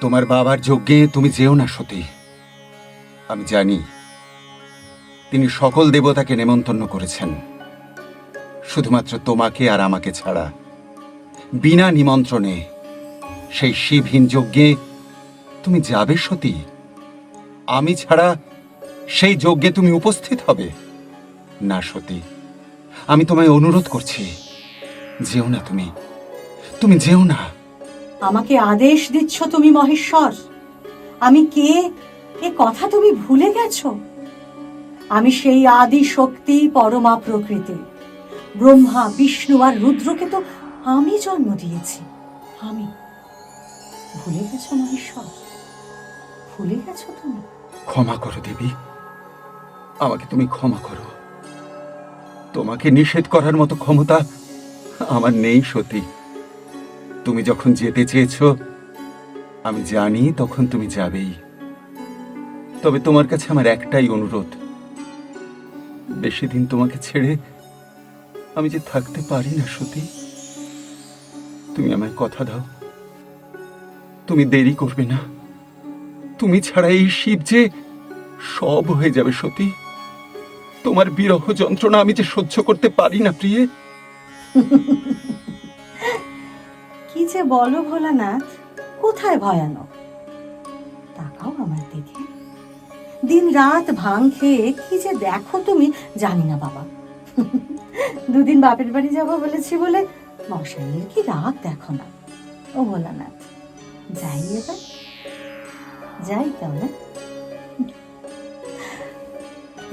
তোমার বাবার যজ্ঞে তুমি যেও না সতী। আমি জানি তিনি সকল দেবতাকে নেমন্তন্ন করেছেন। শুধুমাত্র তোমাকে আর আমাকে ছাড়া বিনা নিমন্ত্রণে সেই শিবহীন যজ্ঞে তুমি যাবে সতী। আমি ছাড়া সেই যজ্ঞে তুমি উপস্থিত হবে না সতী। আমি তোমায় অনুরোধ করছি, যেও না তুমি। তুমি যেও না। আমাকে আদেশ দিচ্ছ তুমি, মহেশ্বর। আমি কে? এ কথা তুমি ভুলে গেছ? আমি সেই আদি শক্তি পরমা প্রকৃতি। ব্রহ্মা, বিষ্ণু আর রুদ্রকে তো আমি জন্ম দিয়েছি। আমি ভুলে গেছো, মহেশ্বর? ভুলে গেছো তুমি? ক্ষমা করো, দেবী। আমাকে তুমি ক্ষমা করো। তোমাকে নিষেধ করার মতো ক্ষমতা আমার নেই সতী। তুমি যখন যেতে চেয়েছো, আমি জানি তখন তুমি যাবেই। তবে তোমার কাছে আমার একটাই অনুরোধ। বেশি দিন তোমাকে ছেড়ে আমি যে থাকতে পারি না, সতী। তুমি আমায় কথা দাও। তুমি দেরি করবে না। তুমি ছাড়া এই শিব যে সব হয়ে যাবে, সতী। তোমার বিরহ যন্ত্রণা আমি যে সহ্য করতে পারি না, প্রিয়ে। কি যে বলো ভোলানাথ কোথায় ভয়ানক? তাকাও আমার দিকে দিন রাত ভাং খেয়ে কি যে দেখো তুমি, জানি না বাবা। দুদিন বাপের বাড়ি যাব বলেছি বলে মশাইয়ের কি রাগ দেখো না। ও ভোলানাথ যাই এবার। যাই তাহলে।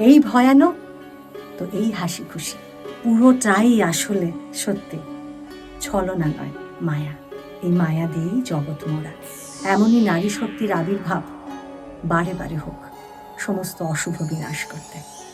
এই ভয়ানক, তো এই হাসি খুশি পুরোটাই আসলে সত্যি, ছলনা নয়। মায়া। এই মায়া দিয়েই জগৎ মোড়া এমনই নারী শক্তির আবির্ভাব বারে বারে হোক, সমস্ত অশুভ বিনাশ করতে।